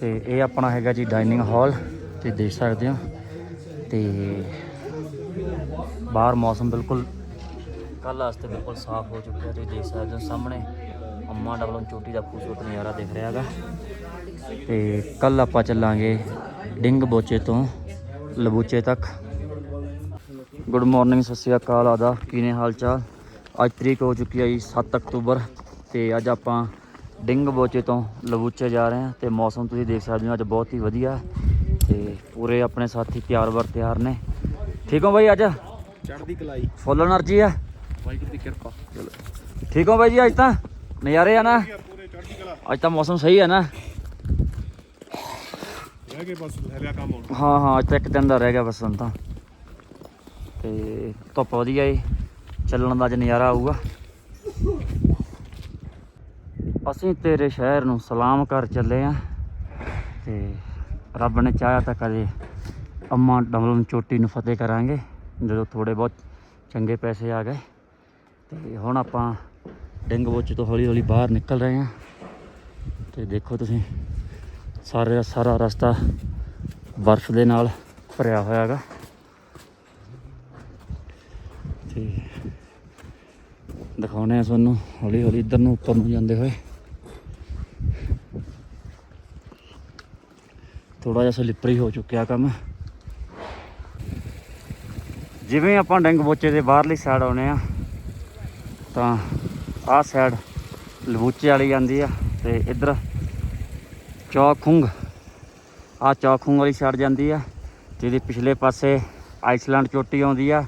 ਤੇ ਇਹ ਆਪਣਾ ਹੈਗਾ ਜੀ ਡਾਈਨਿੰਗ ਹਾਲ ਤੇ ਦੇਖ ਸਕਦੇ ਹੋ। ਤੇ ਬਾਹਰ ਮੌਸਮ ਬਿਲਕੁਲ ਕੱਲ੍ਹ ਵਾਸਤੇ ਬਿਲਕੁਲ ਸਾਫ਼ ਹੋ ਚੁੱਕਿਆ, ਤੁਸੀਂ ਦੇਖ ਸਕਦੇ ਹੋ ਸਾਹਮਣੇ। ਅੰਮਾ ਡਬਲਨ ਚੋਟੀ ਦਾ ਖੂਬਸੂਰਤ ਨਜ਼ਾਰਾ ਦਿਖ ਰਿਹਾ ਹੈਗਾ। ਤੇ ਕੱਲ ਆਪਾਂ ਚੱਲਾਂਗੇ ਡਿੰਗ ਬੋਚੇ ਤੋਂ ਲਬੂਚੇ ਤੱਕ। ਗੁੱਡ ਮਾਰਨਿੰਗ ਸਤਿ ਸ਼੍ਰੀ ਅਕਾਲ, ਆਦਾ ਕਿਨੇ ਹਾਲ ਚਾਲ? ਅੱਜ ਤਰੀਕ ਹੋ ਚੁੱਕੀ ਹੈ ਜੀ 7 ਅਕਤੂਬਰ ਤੇ ਅੱਜ ਆਪਾਂ ਡਿੰਗ ਬੋਚੇ ਤੋਂ ਲਬੂਚੇ ਜਾ ਰਹੇ ਆ ਤੇ ਮੌਸਮ ਤੁਸੀਂ ਦੇਖ ਸਕਦੇ ਹੋ ਅੱਜ ਬਹੁਤ ਹੀ ਵਧੀਆ ਤੇ ਪੂਰੇ ਆਪਣੇ ਸਾਥੀ ਤਿਆਰ ਵਰ ਤਿਆਰ ਨੇ। ਠੀਕ ਹੋ ਬਾਈ ਅੱਜ? ਚੜ੍ਹਦੀ ਕਲਾਈ ਫੁੱਲ એનર્ਜੀ ਆ ਵਾਹਿਗੁਰੂ ਦੀ ਕਿਰਪਾ। ਠੀਕ ਹੋ ਬਾਈ ਜੀ ਅੱਜ ਤਾਂ? ਨਜ਼ਾਰੇ ਆ ਨਾ? ਅੱਜ ਤਾਂ ਮੌਸਮ ਸਹੀ ਹੈ ਨਾ? ਹਾਂ ਹਾਂ ਅੱਜ ਤਾਂ ਇੱਕ ਦਿਨ ਦਾ ਰਹਿ ਗਿਆ ਬਸ ਹੁਣ ਤਾਂ। ਤੇ ਧੁੱਪ ਵਧੀਆ ਏ ਚੱਲਣ ਦਾ ਅੱਜ ਨਜ਼ਾਰਾ ਆਊਗਾ। ਅਸੀਂ ਤੇਰੇ ਸ਼ਹਿਰ ਨੂੰ ਸਲਾਮ ਕਰ ਚੱਲੇ ਆ ਤੇ ਰੱਬ ਨੇ ਚਾਹਿਆ ਤਾਂ ਕਦੇ ਅੰਮਾ ਡਮਲਨ ਚੋਟੀ ਨੂੰ ਫਤਿਹ ਕਰਾਂਗੇ, ਜਦੋਂ ਥੋੜੇ ਬਹੁਤ ਚੰਗੇ ਪੈਸੇ ਆ ਗਏ। ਤੇ ਹੁਣ ਆਪਾਂ ਡਿੰਗ ਬੋਚ ਤੋਂ ਹੌਲੀ ਹੌਲੀ ਬਾਹਰ ਨਿਕਲ ਰਹੇ ਆ। ਤੇ ਦੇਖੋ ਤੁਸੀਂ, ਸਾਰੇ ਦਾ ਸਾਰਾ ਰਸਤਾ ਬਰਫ਼ ਦੇ ਨਾਲ ਭਰਿਆ ਹੋਇਆ ਹੈਗਾ ਤੇ ਦਿਖਾਉਣੇ ਆ ਤੁਹਾਨੂੰ ਹੌਲੀ ਹੌਲੀ ਇੱਧਰ ਨੂੰ ਉੱਪਰ ਨੂੰ ਜਾਂਦੇ ਹੋਏ। ਥੋੜਾ ਜਿਹਾ ਸਲਿੱਪਰੀ ਹੋ ਚੁੱਕਿਆ ਕੰਮ। ਜਿਵੇਂ ਆਪਾਂ ਡੰਗ ਬੋਚੇ ਦੇ ਬਾਹਰਲੀ ਸਾਈਡ ਆਉਨੇ ਆ, ਤਾਂ ਆਹ ਸਾਈਡ ਲਬੂਚੇ ਵਾਲੀ ਜਾਂਦੀ ਆ ਤੇ ਇੱਧਰ ਚੌਖੁੰਗ ਆ ਚੌਖੁੰਗ ਵਾਲੀ ਸਾਈਡ ਜਾਂਦੀ ਆ, ਜਿਹਦੇ ਪਿਛਲੇ ਪਾਸੇ ਆਈਸਲੈਂਡ ਚੋਟੀ ਆਉਂਦੀ ਆ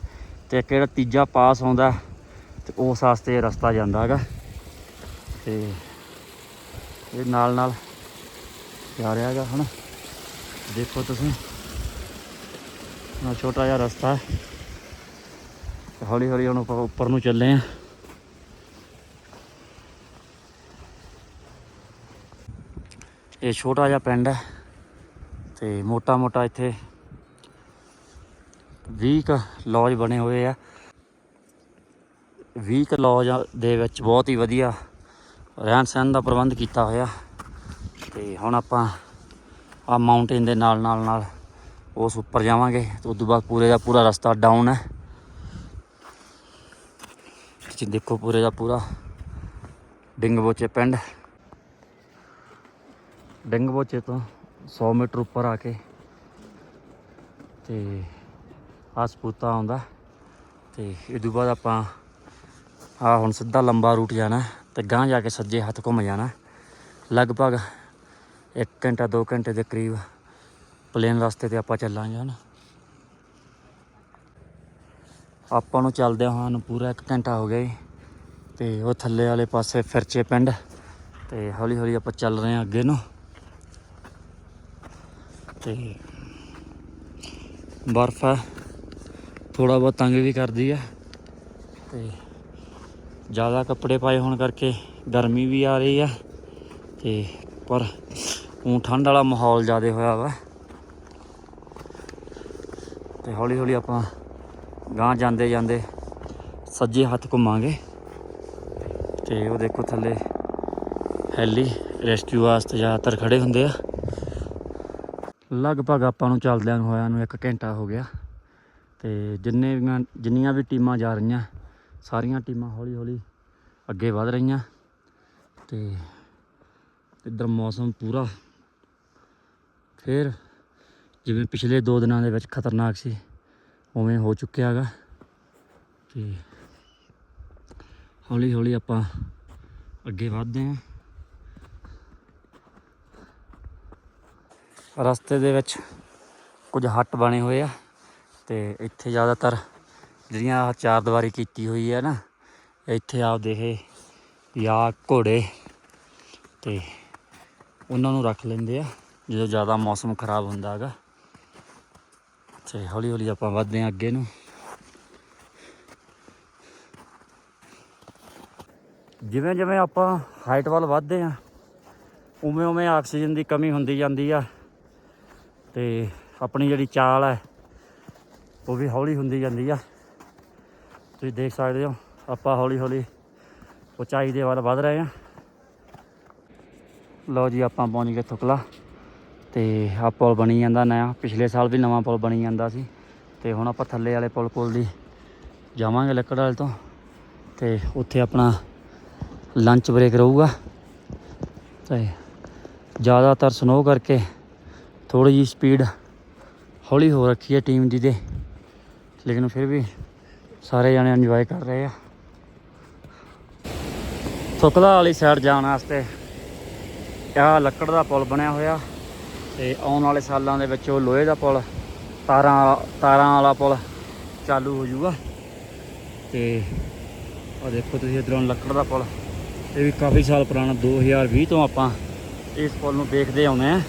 ਤੇ ਕਿਹੜਾ ਤੀਜਾ ਪਾਸ ਆਉਂਦਾ, ਤੇ ਉਸ ਵਾਸਤੇ ਰਸਤਾ ਜਾਂਦਾ ਹੈਗਾ। ਤੇ ਇਹ ਨਾਲ ਨਾਲ ਜਾ ਰਿਹਾ ਹੈਗਾ ਹੁਣ ਦੇਖੋ ਤੁਸੀਂ। ਆ ਛੋਟਾ ਜਿਹਾ ਰਸਤਾ ਹੈ। ਹੌਲੀ ਹੌਲੀ ਹੁਣ ਆਪਾਂ ਉੱਪਰ ਨੂੰ ਚੱਲੇ ਆ ਇਹ ਛੋਟਾ ਜਿਹਾ ਪਿੰਡ ਹੈ ਤੇ ਮੋਟਾ ਮੋਟਾ ਇੱਥੇ 20 ਕ ਲੌਜ ਬਣੇ ਹੋਏ ਆ। 20 ਕ ਲੌਜ ਦੇ ਵਿੱਚ ਬਹੁਤ ਹੀ ਵਧੀਆ ਰਹਿਣ ਸਹਿਣ ਦਾ ਪ੍ਰਬੰਧ ਕੀਤਾ ਹੋਇਆ। ਤੇ ਹੁਣ ਆਪਾਂ ਆ ਮਾਊਂਟੇਨ ਦੇ ਨਾਲ ਨਾਲ ਨਾਲ ਉਸ ਉੱਪਰ ਜਾਵਾਂਗੇ, ਤੇ ਉਸ ਤੋਂ ਬਾਅਦ ਪੂਰੇ ਦਾ ਪੂਰਾ ਰਸਤਾ ਡਾਊਨ ਹੈ। ਤੁਸੀਂ ਦੇਖੋ ਪੂਰੇ ਦਾ ਪੂਰਾ ਡਿੰਗ ਬੋਚੇ ਪਿੰਡ। ਡਿੰਗ ਬੋਚੇ ਤੋਂ 100 ਮੀਟਰ ਉੱਪਰ ਆ ਕੇ ਤੇ ਆਹ ਆਉਂਦਾ। ਤੇ ਇਹ ਤੋਂ ਬਾਅਦ ਆਪਾਂ ਆ ਹੁਣ ਸਿੱਧਾ ਲੰਬਾ ਰੂਟ ਜਾਣਾ ਤੇ ਗਾਂਹ ਜਾ ਕੇ ਸੱਜੇ ਹੱਥ ਘੁੰਮ ਜਾਣਾ ਲਗਭਗ 1 ਘੰਟਾ 2 ਘੰਟੇ ਦੇ ਕਰੀਬ ਪਲੇਨ ਰਸਤੇ ਤੇ ਆਪਾਂ ਚੱਲਾਂਗੇ, ਹਨ। ਆਪਾਂ ਨੂੰ ਚੱਲਦਿਆਂ ਹੋਇਆਂ ਨੂੰ ਪੂਰਾ 1 ਘੰਟਾ ਹੋ ਗਿਆ ਜੀ। ਤੇ ਉਹ ਥੱਲੇ ਵਾਲੇ ਪਾਸੇ ਫਿਰਚੇ ਪਿੰਡ, ਤੇ ਹੌਲੀ ਹੌਲੀ ਆਪਾਂ ਚੱਲ ਰਹੇ ਹਾਂ ਅੱਗੇ ਨੂੰ। ਤੇ ਬਰਫ਼ ਹੈ ਥੋੜਾ ਬਹੁਤ ਤੰਗ ਵੀ ਕਰਦੀ ਹੈ ਤੇ ਜ਼ਿਆਦਾ ਕੱਪੜੇ ਪਾਏ ਹੋਣ ਕਰਕੇ ਗਰਮੀ ਵੀ ਆ ਰਹੀ ਆ। ਤੇ ਪਰ ਉਹ ਠੰਡ ਵਾਲਾ ਮਾਹੌਲ ਜ਼ਿਆਦਾ ਹੋਇਆ ਵਾ। ਤੇ ਹੌਲੀ ਹੌਲੀ ਆਪਾਂ ਗਾਂਹ ਜਾਂਦੇ ਜਾਂਦੇ ਸੱਜੇ ਹੱਥ ਘੁੰਮਾਂਗੇ। ਤੇ ਉਹ ਦੇਖੋ ਥੱਲੇ ਹੈਲੀ ਰੈਸਕਿਊ ਵਾਸਤੇ ਜ਼ਿਆਦਾਤਰ ਖੜੇ ਹੁੰਦੇ ਆ। ਲਗਭਗ ਆਪਾਂ ਨੂੰ ਚੱਲਦਿਆਂ ਨੂੰ ਹੋਇਆ ਨੂੰ 1 ਘੰਟਾ ਹੋ ਗਿਆ। ਤੇ ਜਿੰਨੇ ਵੀ ਜਿੰਨੀਆਂ ਵੀ ਟੀਮਾਂ ਜਾ ਰਹੀਆਂ, ਸਾਰੀਆਂ ਟੀਮਾਂ ਹੌਲੀ ਹੌਲੀ ਅੱਗੇ ਵਧ ਰਹੀਆਂ। ਤੇ ਇੱਧਰ ਮੌਸਮ ਪੂਰਾ ਫਿਰ ਜਿਵੇਂ ਪਿਛਲੇ 2 ਦਿਨਾਂ ਦੇ ਵਿੱਚ ਖਤਰਨਾਕ ਸੀ, ਉਵੇਂ ਹੋ ਚੁੱਕਿਆ ਹੈਗਾ ਤੇ ਹੌਲੀ ਹੌਲੀ ਆਪਾਂ ਅੱਗੇ ਵਧਦੇ ਹਾਂ ਰਸਤੇ ਦੇ ਵਿੱਚ ਕੁਝ ਹੱਟ ਬਣੇ ਹੋਏ ਆ ਤੇ ਇੱਥੇ ਜ਼ਿਆਦਾਤਰ ਜਿਹੜੀਆਂ ਆਹ ਚਾਰ ਦੀਵਾਰੀ ਕੀਤੀ ਹੋਈ ਹੈ ਨਾ, ਇੱਥੇ ਆਪ ਦੇਖੇ ਜਾਂ ਘੋੜੇ ਤੇ ਉਹਨਾਂ ਨੂੰ ਰੱਖ ਲੈਂਦੇ ਆ। ਜਦੋਂ ਜ਼ਿਆਦਾ ਮੌਸਮ ਖਰਾਬ ਹੁੰਦਾ ਹੈਗਾ, ਤੇ ਹੌਲੀ ਹੌਲੀ ਆਪਾਂ ਵੱਧਦੇ ਹਾਂ ਅੱਗੇ ਨੂੰ। ਜਿਵੇਂ ਜਿਵੇਂ ਆਪਾਂ ਹਾਈਟ ਵੱਲ ਵੱਧਦੇ ਆ ਉਵੇਂ ਉਵੇਂ ਆਕਸੀਜਨ ਦੀ ਕਮੀ ਹੁੰਦੀ ਜਾਂਦੀ ਆ, ਤੇ ਆਪਣੀ ਜਿਹੜੀ ਚਾਲ ਹੈ, ਉਹ ਵੀ ਹੌਲੀ ਹੁੰਦੀ ਜਾਂਦੀ ਆ। ਤੁਸੀਂ ਦੇਖ ਸਕਦੇ ਹੋ, ਆਪਾਂ ਹੌਲੀ ਹੌਲੀ ਉਚਾਈ ਦੇ ਵੱਲ ਵੱਧ ਰਹੇ ਆ ਲਓ ਜੀ, ਆਪਾਂ ਪਹੁੰਚ ਗਏ ਥੁਕਲਾ। ਤੇ ਆ ਪੁਲ ਬਣੀ ਜਾਂਦਾ ਨਵਾਂ। ਪਿਛਲੇ ਸਾਲ ਵੀ ਨਵਾਂ ਪੁਲ ਬਣੀ ਜਾਂਦਾ ਸੀ। ਤੇ ਹੁਣ ਆਪਾਂ ਥੱਲੇ ਵਾਲੇ ਪੁਲ ਕੋਲ ਦੀ ਜਾਵਾਂਗੇ ਲੱਕੜ ਵਾਲੇ ਤੋਂ। ਤੇ ਉੱਥੇ ਆਪਣਾ ਲੰਚ ਬ੍ਰੇਕ ਰਹੂਗਾ। ਤੇ ਜ਼ਿਆਦਾਤਰ ਸਨੋ ਕਰਕੇ ਥੋੜੀ ਜੀ ਸਪੀਡ ਹੌਲੀ ਹੋ ਰੱਖੀ ਹੈ ਟੀਮ ਦੀ ਦੇ। ਲੇਕਿਨ ਫਿਰ ਵੀ ਸਾਰੇ ਜਣੇ ਇੰਜੋਏ ਕਰ ਰਹੇ ਆ। ਥੁਕਲਾ ਵਾਲੀ ਸਾਈਡ ਜਾਣ ਵਾਸਤੇ ਇਹ ਲੱਕੜ ਦਾ ਪੁਲ ਬਣਿਆ ਹੋਇਆ। ਤੇ ਆਉਣ ਵਾਲੇ ਸਾਲਾਂ ਦੇ ਵਿੱਚ ਉਹ ਲੋਹੇ ਦਾ ਪੁਲ, ਤਾਰਾਂ ਤਾਰਾਂ ਵਾਲਾ ਪੁਲ ਚਾਲੂ ਹੋ ਜਾਊਗਾ। ਤੇ ਆ ਦੇਖੋ ਤੁਸੀਂ ਇਧਰੋਂ ਲੱਕੜ ਦਾ ਪੁਲ, ਇਹ ਵੀ ਕਾਫੀ ਸਾਲ ਪੁਰਾਣਾ 2020 ਤੋਂ ਆਪਾਂ ਇਸ ਪੁਲ ਨੂੰ ਦੇਖਦੇ ਆਉਂਦੇ ਆ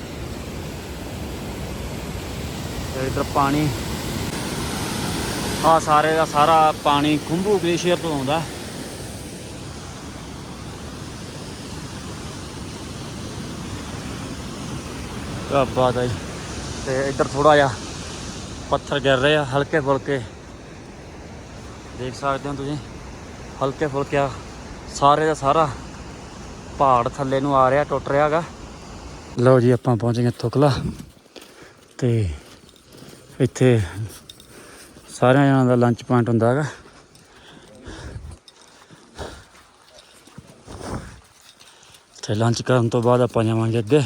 ਤੇ ਇਧਰ ਪਾਣੀ ਆ ਸਾਰੇ ਦਾ ਸਾਰਾ ਪਾਣੀ ਖੁੰਭੂ ਗਲੇਸ਼ੀਅਰ ਤੋਂ ਆਉਂਦਾ। ਕਿਆ ਬਾਤ ਹੈ ਜੀ। ਤੇ ਇੱਧਰ ਥੋੜਾ ਜਿਹਾ ਪੱਥਰ ਗਿਰ ਰਹੇ ਆ, ਹਲਕੇ ਫੁਲਕੇ। ਦੇਖ ਸਕਦੇ ਹੋ ਤੁਸੀਂ, ਹਲਕੇ ਫੁਲਕੇ ਆ। ਸਾਰੇ ਦਾ ਸਾਰਾ ਪਹਾੜ ਥੱਲੇ ਨੂੰ ਆ ਰਿਹਾ, ਟੁੱਟ ਰਿਹਾ ਹੈਗਾ। ਲਓ ਜੀ, ਆਪਾਂ ਪਹੁੰਚ ਗਏ ਥੁਕਲਾ ਤੇ ਇੱਥੇ ਸਾਰਿਆਂ ਜਣਾਂ ਦਾ ਲੰਚ ਪੁਆਇੰਟ ਹੁੰਦਾ ਹੈਗਾ। ਤੇ ਲੰਚ ਕਰਨ ਤੋਂ ਬਾਅਦ ਆਪਾਂ ਜਾਵਾਂਗੇ ਅੱਗੇ।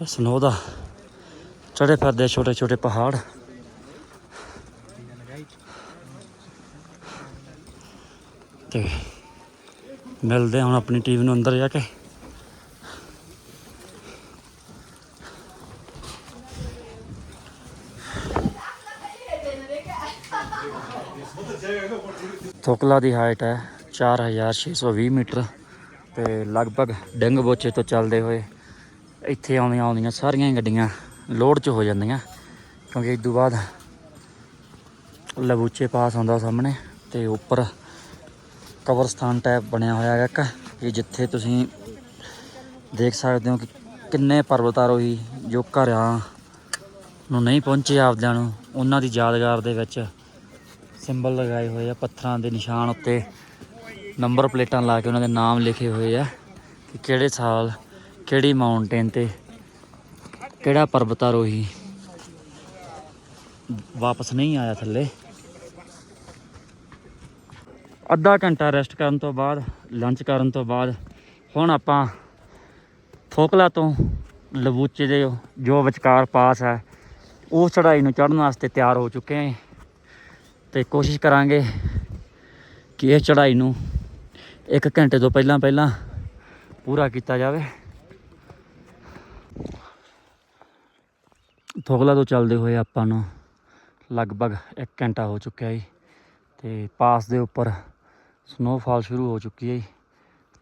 ਤੇ ਸਨੋ ਦਾ। ਚੜੇ ਫਿਰਦੇ ਛੋਟੇ ਛੋਟੇ ਪਹਾੜ। ਤੇ ਮਿਲਦੇ ਹੁਣ ਆਪਣੀ ਟੀਮ ਨੂੰ ਅੰਦਰ ਜਾ ਕੇ। ਥੋਕਲਾ ਦੀ ਹਾਈਟ ਹੈ 4620 ਮੀਟਰ ਤੇ ਲਗਭਗ ਡਿੰਗ ਬੋਚੇ ਤੋਂ ਚੱਲਦੇ ਹੋਏ ਇੱਥੇ ਆਉਂਦੀਆਂ ਆਉਂਦੀਆਂ, ਸਾਰੀਆਂ ਹੀ ਗੱਡੀਆਂ ਲੋਡ 'ਚ ਹੋ ਜਾਂਦੀਆਂ। ਕਿਉਂਕਿ ਇਸ ਤੋਂ ਬਾਅਦ ਲਬੂਚੇ ਪਾਸ ਆਉਂਦਾ ਸਾਹਮਣੇ ਤੇ ਉੱਪਰ ਕਬਰਸਤਾਨ ਟਾਈਪ ਬਣਿਆ ਹੋਇਆ ਹੈ ਇੱਕ। ਕਿ ਜਿੱਥੇ ਤੁਸੀਂ ਦੇਖ ਸਕਦੇ ਹੋ ਕਿ ਕਿੰਨੇ ਪਰਬਤ ਜੋ ਘਰਾਂ ਨੂੰ ਨਹੀਂ ਪਹੁੰਚੇ ਆਪਦਿਆਂ ਨੂੰ, ਉਹਨਾਂ ਦੀ ਯਾਦਗਾਰ ਦੇ ਵਿੱਚ ਸਿੰਬਲ ਲਗਾਏ ਹੋਏ ਆ, ਪੱਥਰਾਂ ਦੇ ਨਿਸ਼ਾਨ ਉੱਤੇ ਨੰਬਰ ਪਲੇਟਾਂ ਲਾ ਕੇ ਉਹਨਾਂ ਦੇ ਨਾਮ ਲਿਖੇ ਹੋਏ ਆ ਕਿ ਕਿਹੜੇ ਸਾਲ ਕਿਹੜੀ ਮਾਊਂਟੇਨ ਤੇ ਕਿਹੜਾ ਪਰਬਤਾਰੋਹੀ ਵਾਪਸ ਨਹੀਂ ਆਇਆ ਥੱਲੇ। ਅੱਧਾ ਘੰਟਾ ਰੈਸਟ ਕਰਨ ਤੋਂ ਬਾਅਦ ਲੰਚ ਕਰਨ ਤੋਂ ਬਾਅਦ, ਹੁਣ ਆਪਾਂ ਥੋਕਲਾ ਤੋਂ ਲਬੂਚੇ ਦੇ ਜੋ ਵਿਚਕਾਰ ਪਾਸ ਹੈ ਉਸ ਚੜਾਈ ਨੂੰ ਚੜ੍ਹਨ ਵਾਸਤੇ ਤਿਆਰ ਹੋ ਚੁੱਕੇ ਹਾਂ। ਤੇ ਕੋਸ਼ਿਸ਼ ਕਰਾਂਗੇ ਕਿ ਇਹ ਚੜਾਈ ਨੂੰ 1 ਘੰਟੇ ਤੋਂ ਪਹਿਲਾਂ ਪਹਿਲਾਂ ਪੂਰਾ ਕੀਤਾ ਜਾਵੇ। ਥੋਕਲਾ ਤੋਂ ਚੱਲਦੇ ਹੋਏ ਆਪਾਂ ਨੂੰ ਲਗਭਗ 1 ਘੰਟਾ ਹੋ ਚੁੱਕਿਆ ਜੀ। ਤੇ ਪਾਸ ਦੇ ਉੱਪਰ ਸਨੋਫਾਲ ਸ਼ੁਰੂ ਹੋ ਚੁੱਕੀ ਹੈ ਜੀ।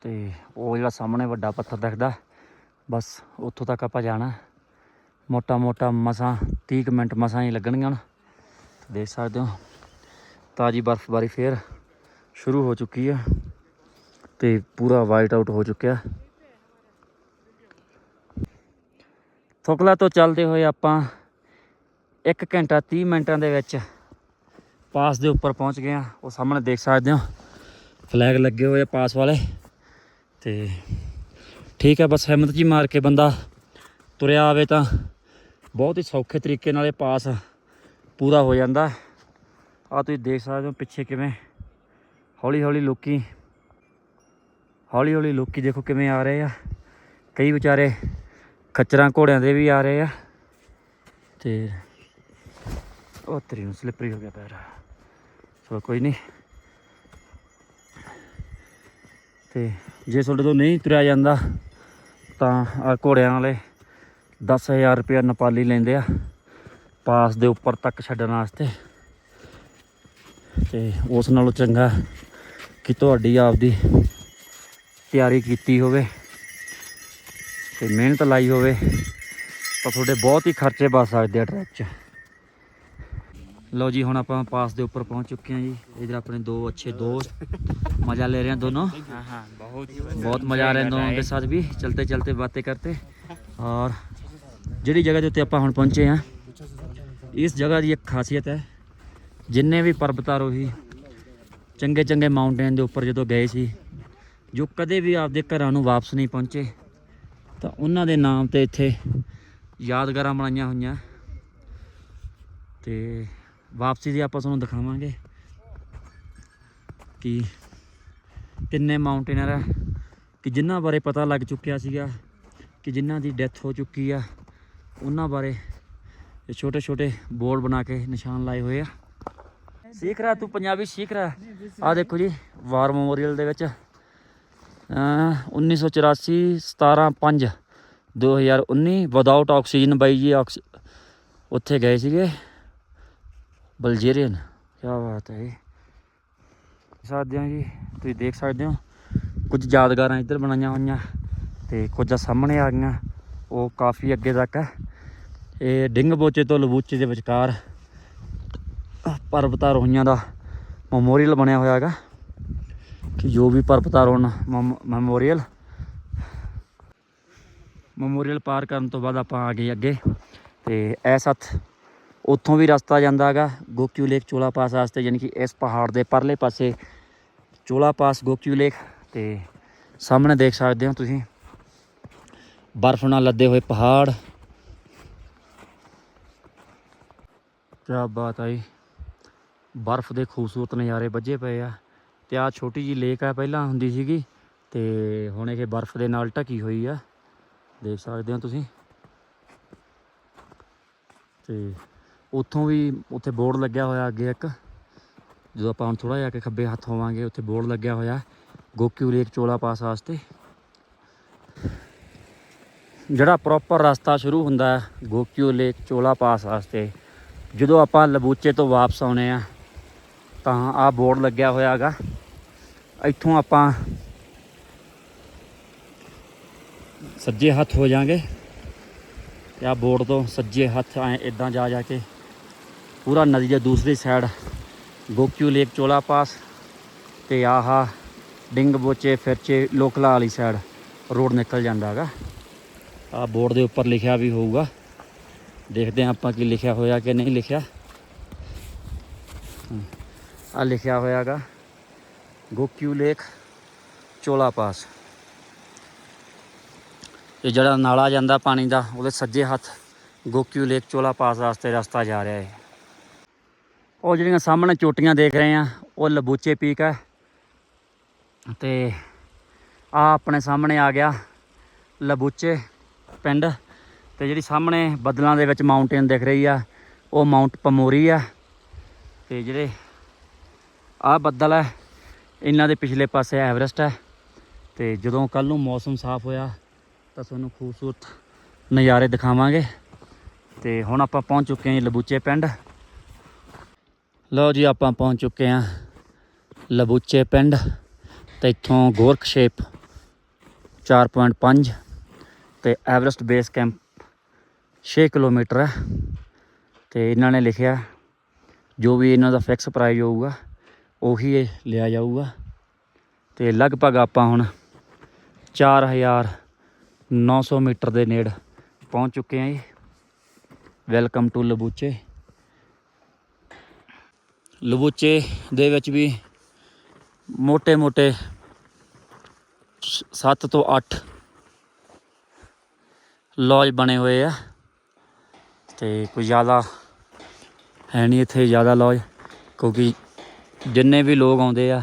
ਤੇ ਉਹ ਜਿਹੜਾ ਸਾਹਮਣੇ ਵੱਡਾ ਪੱਥਰ ਦਿਖਦਾ, ਬਸ ਉੱਥੋਂ ਤੱਕ ਆਪਾਂ ਜਾਣਾ। ਮੋਟਾ ਮੋਟਾ ਮਸਾਂ 30 ਕੁ ਮਿੰਟ ਮਸਾਂ ਹੀ ਲੱਗਣਗੀਆਂ ਦੇਖ ਸਕਦੇ ਹੋ, ਤਾਜੀ ਬਰਫ਼ਬਾਰੀ ਫੇਰ ਸ਼ੁਰੂ ਹੋ ਚੁੱਕੀ ਹੈ ਤੇ ਪੂਰਾ ਵਾਈਟ ਆਊਟ ਹੋ ਚੁੱਕਿਆ। ਥੋਕਲਾ ਤੋਂ ਚੱਲਦੇ ਹੋਏ ਆਪਾਂ 1 ਘੰਟਾ 30 ਮਿੰਟਾਂ ਦੇ ਵਿੱਚ ਪਾਸ ਦੇ ਉੱਪਰ ਪਹੁੰਚ ਗਏ ਆ। ਉਹ ਸਾਹਮਣੇ ਦੇਖ ਸਕਦੇ ਹੋ ਫਲੈਗ ਲੱਗੇ ਹੋਏ ਆ ਪਾਸ ਵਾਲੇ। ਤੇ ਠੀਕ ਹੈ ਬਸ ਹਿੰਮਤ ਜੀ ਮਾਰ ਕੇ ਬੰਦਾ ਤੁਰਿਆ ਆਵੇ ਤਾਂ ਬਹੁਤ ਹੀ ਸੌਖੇ ਤਰੀਕੇ ਨਾਲ ਇਹ ਪਾਸ ਪੂਰਾ ਹੋ ਜਾਂਦਾ। ਆ ਤੁਸੀਂ ਦੇਖ ਸਕਦੇ ਹੋ ਪਿੱਛੇ ਕਿਵੇਂ ਹੌਲੀ ਹੌਲੀ ਲੋਕੀ, ਹੌਲੀ ਹੌਲੀ ਲੋਕੀ ਦੇਖੋ ਕਿਵੇਂ ਆ ਰਹੇ ਆ। ਕਈ ਵਿਚਾਰੇ ਖੱਚਰਾਂ ਘੋੜਿਆਂ ਦੇ ਵੀ ਆ ਰਹੇ ਆ। ਤੇ ਉਹ ਤੇਰੀ ਨੂੰ ਸਲਿੱਪਰੀ ਹੋ ਗਿਆ ਪੈਰ ਚਲੋ ਕੋਈ ਨਹੀਂ ਤੇ ਜੇ ਤੁਹਾਡੇ ਤੋਂ ਨਹੀਂ ਤੁਰਿਆ ਜਾਂਦਾ ਤਾਂ ਆ ਘੋੜਿਆਂ ਵਾਲੇ 10000 ਰੁਪਏ ਨੇਪਾਲੀ ਲੈਂਦੇ ਆ ਪਾਸ ਦੇ ਉੱਪਰ ਤੱਕ ਛੱਡਣ ਵਾਸਤੇ ਤੇ ਉਸ ਨਾਲੋਂ ਚੰਗਾ ਕਿ ਤੁਹਾਡੀ ਆਪਦੀ ਤਿਆਰੀ ਕੀਤੀ ਹੋਵੇ ਤੇ ਮਿਹਨਤ ਲਾਈ ਹੋਵੇ ਤਾਂ ਤੁਹਾਡੇ ਬਹੁਤ ਹੀ ਖਰਚੇ ਬਚ ਸਕਦੇ ਆ ਟਰੈਕ 'ਚ ਲਓ ਜੀ ਹੁਣ ਆਪਾਂ ਪਾਸ ਦੇ ਉੱਪਰ ਪਹੁੰਚ ਚੁੱਕੇ ਹਾਂ ਜੀ ਇਧਰ ਆਪਣੇ ਦੋ ਅੱਛੇ ਦੋਸਤ मजा ले रहे हैं दोनों हाँ हाँ बहुत बहुत मजा आ रहा है इन दोनों के साथ भी चलते चलते बातें करते और ਜਿਹੜੀ ਜਗ੍ਹਾ ਦੇ ਉੱਤੇ ਆਪਾਂ ਹੁਣ ਪਹੁੰਚੇ ਹਾਂ ਇਸ ਜਗ੍ਹਾ ਦੀ ਇੱਕ ਖਾਸੀਅਤ ਹੈ ਜਿੰਨੇ ਵੀ ਪਰਬਤਾਰੋਹੀ ਚੰਗੇ ਚੰਗੇ ਮਾਊਂਟੇਨ ਦੇ ਉੱਪਰ ਜਦੋਂ ਗਏ ਸੀ ਜੋ ਕਦੇ ਵੀ ਆਪਦੇ ਘਰਾਂ ਨੂੰ ਵਾਪਸ ਨਹੀਂ ਪਹੁੰਚੇ ਤਾਂ ਉਹਨਾਂ ਦੇ ਨਾਮ ਤੇ ਇੱਥੇ ਯਾਦਗਾਰਾਂ ਬਣਾਈਆਂ ਹੋਈਆਂ ਤੇ ਵਾਪਸੀ ਦੀ ਆਪਾਂ ਤੁਹਾਨੂੰ ਦਿਖਾਵਾਂਗੇ ਕਿ ਕਿੰਨੇ ਮਾਊਂਟੇਨਰ ਆ, ਕਿ ਜਿਨ੍ਹਾਂ ਬਾਰੇ ਪਤਾ ਲੱਗ ਚੁੱਕਿਆ ਸੀਗਾ, ਕਿ ਜਿਨ੍ਹਾਂ ਦੀ ਡੈਥ ਹੋ ਚੁੱਕੀ ਆ, ਉਹਨਾਂ ਬਾਰੇ ਛੋਟੇ ਛੋਟੇ ਬੋਰਡ ਬਣਾ ਕੇ ਨਿਸ਼ਾਨ ਲਾਏ ਹੋਏ ਆ। ਸਿੱਖ ਰਿਹਾ ਤੂੰ ਪੰਜਾਬੀ ਸਿੱਖ ਰਿਹਾ ਆ ਦੇਖੋ ਜੀ, ਵਾਰ ਮੈਮੋਰੀਅਲ ਦੇ ਵਿੱਚ। ਅਹ 1984 17 5 2019 ਵਿਦਆਊਟ ਆਕਸੀਜਨ ਬਾਈ ਜੀ ਆਕਸੀ ਉੱਥੇ ਗਏ ਸੀਗੇ। ਬਲਜੀਰੀਅਨ। ਕੀ ਬਾਤ ਹੈ ਸਕਦੇ ਹੋ ਜੀ, ਤੁਸੀਂ ਦੇਖ ਸਕਦੇ ਹੋ, ਕੁਝ ਯਾਦਗਾਰਾਂ ਇੱਧਰ ਬਣਾਈਆਂ ਹੋਈਆਂ ਤੇ ਕੁਝ ਸਾਹਮਣੇ ਆ ਗਈਆਂ, ਉਹ ਕਾਫੀ ਅੱਗੇ ਤੱਕ ਹੈ। ਇਹ ਡਿੰਗ ਬੋਚੇ ਤੋਂ ਲਬੂਚੇ ਦੇ ਵਿਚਕਾਰ ਪਰਬਤਾਰੋਹੀਆਂ ਦਾ ਮੈਮੋਰੀਅਲ ਬਣਿਆ ਹੋਇਆ ਹੈਗਾ। ਕਿ ਜੋ ਵੀ ਪਰਬਤਾਰੋਹਣ ਮੈਮੋਰੀਅਲ। ਮੈਮੋਰੀਅਲ ਪਾਰ ਕਰਨ ਤੋਂ ਬਾਅਦ ਆਪਾਂ ਆ ਗਏ ਅੱਗੇ ਤੇ ਐ ਸੱਤ ਉੱਥੋਂ ਵੀ ਰਸਤਾ ਜਾਂਦਾ ਹੈਗਾ ਗੋਕਿਊ ਲੇਕ ਚੋਲਾ ਪਾਸ ਵਾਸਤੇ, ਯਾਨੀ ਕਿ ਇਸ ਪਹਾੜ ਦੇ ਪਰਲੇ ਪਾਸੇ ਚੋਲਾ ਪਾਸ ਗੋਕਿਊ ਲੇਕ ਤੇ ਸਾਹਮਣੇ ਦੇਖ ਸਕਦੇ ਹੋ ਤੁਸੀਂ। ਬਰਫ਼ ਨਾਲ ਲੱਦੇ ਹੋਏ ਪਹਾੜ। ਕਿਆ ਬਾਤ ਆਈ ਬਰਫ਼ ਦੇ ਖੂਬਸੂਰਤ ਨਜ਼ਾਰੇ ਵੱਜੇ ਪਏ ਆ ਤੇ ਆ ਛੋਟੀ ਜੀ ਲੇਕ ਆ, ਪਹਿਲਾਂ ਹੁੰਦੀ ਸੀਗੀ ਤੇ ਹੁਣ ਇਹ ਬਰਫ਼ ਦੇ ਨਾਲ ਢਕੀ ਹੋਈ ਆ। ਦੇਖ ਸਕਦੇ ਹੋ ਤੁਸੀਂ। ਤੇ ਉੱਥੋਂ ਵੀ ਉੱਥੇ ਬੋਰਡ ਲੱਗਿਆ ਹੋਇਆ ਅੱਗੇ ਇੱਕ। ਜਦੋਂ ਆਪਾਂ ਹੁਣ ਥੋੜਾ ਜਿਹਾ ਕਿ ਖੱਬੇ ਹੱਥ ਹੋਵਾਂਗੇ, ਉੱਥੇ ਬੋਰਡ ਲੱਗਿਆ ਹੋਇਆ। ਗੋਕਿਊ ਲੇਕ ਚੋਲਾ ਪਾਸ ਵਾਸਤੇ। ਜਿਹੜਾ ਪ੍ਰੋਪਰ ਰਸਤਾ ਸ਼ੁਰੂ ਹੁੰਦਾ ਹੈ ਗੋਕਿਊ ਲੇਕ ਚੋਲਾ ਪਾਸ ਵਾਸਤੇ। ਜਦੋਂ ਆਪਾਂ ਲਬੂਚੇ ਤੋਂ ਵਾਪਸ ਆਉਨੇ ਆ, ਤਾਂ ਆਹ ਬੋਰਡ ਲੱਗਿਆ ਹੋਇਆ ਹੈਗਾ। ਇੱਥੋਂ ਆਪਾਂ ਸੱਜੇ ਹੱਥ ਹੋ ਜਾਾਂਗੇ। ਤੇ ਆਹ ਬੋਰਡ ਤੋਂ ਸੱਜੇ ਹੱਥ ਐ ਇਦਾਂ ਜਾ ਜਾ ਕੇ ਪੂਰਾ ਨਦੀ ਦੇ ਦੂਸਰੀ ਸਾਈਡ ਗੋਕਿਊ ਲੇਕ ਚੋਲਾ ਪਾਸ ਤੇ ਆਹਾ ਡਿੰਗ ਬੋਚੇ ਫਿਰਚੇ ਲੋਕਲਾ ਵਾਲੀ ਸਾਈਡ ਰੋਡ ਨਿਕਲ ਜਾਂਦਾ ਹੈਗਾ। ਆ ਬੋਰਡ ਦੇ ਉੱਪਰ ਲਿਖਿਆ ਵੀ ਹੋਊਗਾ। ਦੇਖਦੇ ਹਾਂ ਆਪਾਂ ਕੀ ਲਿਖਿਆ ਹੋਇਆ ਕਿ ਨਹੀਂ ਲਿਖਿਆ। ਆ ਲਿਖਿਆ ਹੋਇਆਗਾ ਗੋਕਿਊ ਲੇਕ ਚੋਲਾ ਪਾਸ। ਇਹ ਜਿਹੜਾ ਨਾਲਾ ਜਾਂਦਾ ਪਾਣੀ ਦਾ, ਉਹਦੇ ਸੱਜੇ ਹੱਥ ਗੋਕਿਊ ਲੇਕ ਚੋਲਾ ਪਾਸ ਵਾਸਤੇ ਰਸਤਾ ਜਾ ਰਿਹਾ ਹੈ। ਉਹ ਜਿਹੜੀਆਂ ਸਾਹਮਣੇ ਚੋਟੀਆਂ ਦੇਖ ਰਹੇ ਆ, ਉਹ ਲਬੂਚੇ ਪੀਕ ਹੈ ਤੇ ਆ ਆਪਣੇ ਸਾਹਮਣੇ ਆ ਗਿਆ ਲਬੂਚੇ ਪਿੰਡ। ਤੇ ਜਿਹੜੀ ਸਾਹਮਣੇ ਬੱਦਲਾਂ ਦੇ ਵਿੱਚ ਮਾਊਂਟੇਨ ਦਿਖ ਰਹੀ ਆ, ਉਹ ਮਾਊਂਟ ਪਮੋਰੀ ਆ। ਤੇ ਜਿਹੜੇ ਆ ਬੱਦਲ ਹੈ ਇਹਨਾਂ ਦੇ ਪਿਛਲੇ ਪਾਸੇ ਐਵਰੈਸਟ ਹੈ ਤੇ ਜਦੋਂ ਕੱਲ ਨੂੰ ਮੌਸਮ ਸਾਫ਼ ਹੋਇਆ, ਤਾਂ ਤੁਹਾਨੂੰ ਖੂਬਸੂਰਤ ਨਜ਼ਾਰੇ ਦਿਖਾਵਾਂਗੇ। ਤੇ ਹੁਣ ਆਪਾਂ ਪਹੁੰਚ ਚੁੱਕੇ ਹਾਂ ਲਬੂਚੇ ਪਿੰਡ। ਲਓ ਜੀ, ਆਪਾਂ ਪਹੁੰਚ ਚੁੱਕੇ ਹਾਂ ਲਬੂਚੇ ਪਿੰਡ ਤੇ ਇੱਥੋਂ ਗੋਰਖ ਸ਼ੇਪ 4.5 ਤੇ ਐਵਰੈਸਟ ਬੇਸ ਕੈਂਪ 6 ਕਿਲੋਮੀਟਰ ਹੈ ਤੇ ਇਹਨਾਂ ਨੇ ਲਿਖਿਆ ਜੋ ਵੀ ਇਹਨਾਂ ਦਾ ਫਿਕਸ ਪ੍ਰਾਈਸ ਹੋਊਗਾ, ਉਹੀ ਲਿਆ ਜਾਊਗਾ। ਤੇ ਲਗਭਗ ਆਪਾਂ ਹੁਣ 4900 ਮੀਟਰ ਦੇ ਨੇੜ ਪਹੁੰਚ ਚੁੱਕੇ ਹਾਂ ਜੀ। Welcome to ਲਬੂਚੇ। ਲਬੂਚੇ ਦੇ ਵਿੱਚ ਵੀ ਮੋਟੇ ਮੋਟੇ 7 ਤੋਂ 8 ਲੋਜ ਬਣੇ ਹੋਏ ਆ। ਤੇ ਕੋਈ ਜ਼ਿਆਦਾ ਹੈ ਨਹੀਂ ਇੱਥੇ ਜ਼ਿਆਦਾ ਲੋਜ, ਕਿਉਂਕਿ ਜਿੰਨੇ ਵੀ ਲੋਕ ਆਉਂਦੇ ਆ,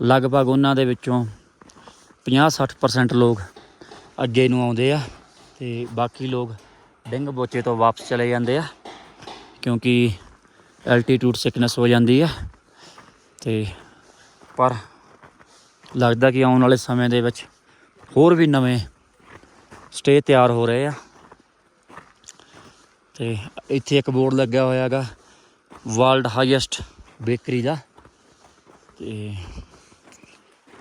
ਲਗਭਗ ਉਹਨਾਂ ਦੇ ਵਿੱਚੋਂ 50-60% ਲੋਕ ਅੱਗੇ ਨੂੰ ਆਉਂਦੇ ਆ ਤੇ ਬਾਕੀ ਲੋਕ ਡਿੰਗ ਬੋਚੇ ਤੋਂ ਵਾਪਸ ਚਲੇ ਜਾਂਦੇ ਆ, ਕਿਉਂਕਿ ਐਲਟੀਟਿਊਡ ਸਿਕਨੈਸ ਹੋ ਜਾਂਦੀ ਹੈ ਤੇ ਪਰ ਲੱਗਦਾ ਕਿ ਆਉਣ ਵਾਲੇ ਸਮੇਂ ਦੇ ਵਿੱਚ ਹੋਰ ਵੀ ਨਵੇਂ ਸਟੇ ਤਿਆਰ ਹੋ ਰਹੇ ਆ। ਤੇ ਇੱਥੇ ਇੱਕ ਬੋਰਡ ਲੱਗਿਆ ਹੋਇਆ ਹੈਗਾ ਵਰਲਡ ਹਾਈਐਸਟ ਬੇਕਰੀ ਦਾ। ਤੇ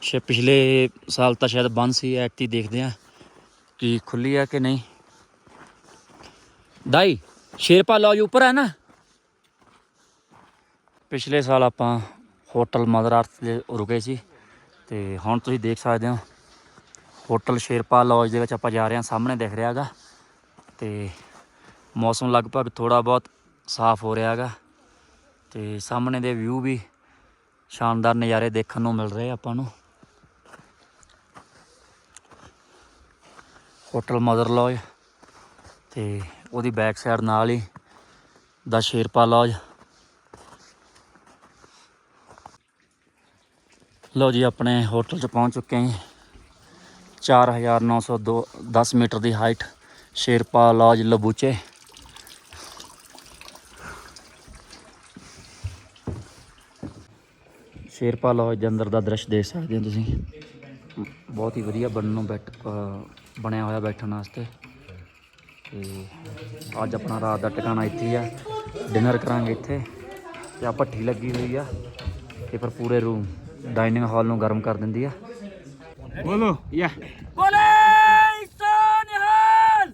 ਸ਼ੇ ਪਿਛਲੇ ਸਾਲ ਤਾਂ ਸ਼ਾਇਦ ਬੰਦ ਸੀ ਐਕਟੀ ਦੇਖਦੇ ਆ ਕਿ ਖੁੱਲੀ ਹੈ ਕਿ ਨਹੀਂ। ਦਾਈ ਸ਼ੇਰਪਾ ਲੌਜ ਉੱਪਰ ਹੈ ਨਾ। ਪਿਛਲੇ ਸਾਲ ਆਪਾਂ ਹੋਟਲ ਮਦਰ ਅਰਥ ਦੇ ਰੁਕੇ ਸੀ ਤੇ ਹੁਣ ਤੁਸੀਂ ਦੇਖ ਸਕਦੇ ਹੋ, ਹੋਟਲ ਸ਼ੇਰਪਾ ਲੌਜ ਦੇ ਵਿੱਚ ਆਪਾਂ ਜਾ ਰਹੇ ਹਾਂ, ਸਾਹਮਣੇ ਦਿਖ ਰਿਹਾ ਹੈਗਾ ਤੇ ਮੌਸਮ ਲਗਭਗ ਥੋੜਾ ਬਹੁਤ ਸਾਫ਼ ਹੋ ਰਿਹਾ ਹੈਗਾ ਤੇ ਸਾਹਮਣੇ ਦੇ ਵਿਊ ਵੀ ਸ਼ਾਨਦਾਰ ਨਜ਼ਾਰੇ ਦੇਖਣ ਨੂੰ ਮਿਲ ਰਹੇ ਆਪਾਂ ਨੂੰ। ਹੋਟਲ ਮਦਰ ਲੌਜ ਤੇ ਉਹਦੀ ਬੈਕ ਸਾਈਡ ਨਾਲ ਹੀ ਦਾ ਸ਼ੇਰਪਾ ਲੌਜ ਲਓ ਜੀ, ਆਪਣੇ ਹੋਟਲ 'ਚ ਪਹੁੰਚ ਚੁੱਕੇ ਹਾਂ 4902 10 ਮੀਟਰ ਦੀ height, Sherpa, lodge, Lobuche. Sherpa, lodge ਦੇ ਅੰਦਰ ਦਾ ਦ੍ਰਿਸ਼ ਦੇਖ ਸਕਦੇ ਹੋ ਤੁਸੀਂ। ਬਹੁਤ ਹੀ ਵਧੀਆ ਬਣਨ ਨੂੰ ਬੈਠ ਬਣਿਆ ਹੋਇਆ ਬੈਠਣ ਵਾਸਤੇ। ਤੇ ਅੱਜ ਆਪਣਾ ਰਾਤ ਦਾ ਟਿਕਾਣਾ ਇੱਥੇ ਹੀ ਆ। ਡਿਨਰ ਕਰਾਂਗੇ ਇੱਥੇ। ਤੇ ਆ ਭੱਠੀ ਲੱਗੀ ਹੋਈ ਆ। ਤੇ ਪਰ ਪੂਰੇ ਰੂਮ ਡਾਈਨਿੰਗ ਹਾਲ ਨੂੰ ਗਰਮ ਕਰ ਦਿੰਦੀ ਆ। ਬੋਲੋ। ਯਾ। ਬੋਲੇ ਸੋਨਿਹਾਲ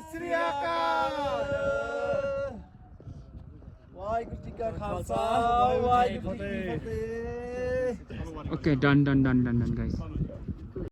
ਸ੍ਰੀ ਅਕਾਲ ਵਾਹਿਗੁਰੂ ਜੀ ਕਾ ਖਾਲਸਾ ਵਾਹਿਗੁਰੂ ਜੀ ਕੀ ਫਤਿਹ। done, done, done, done, done, guys.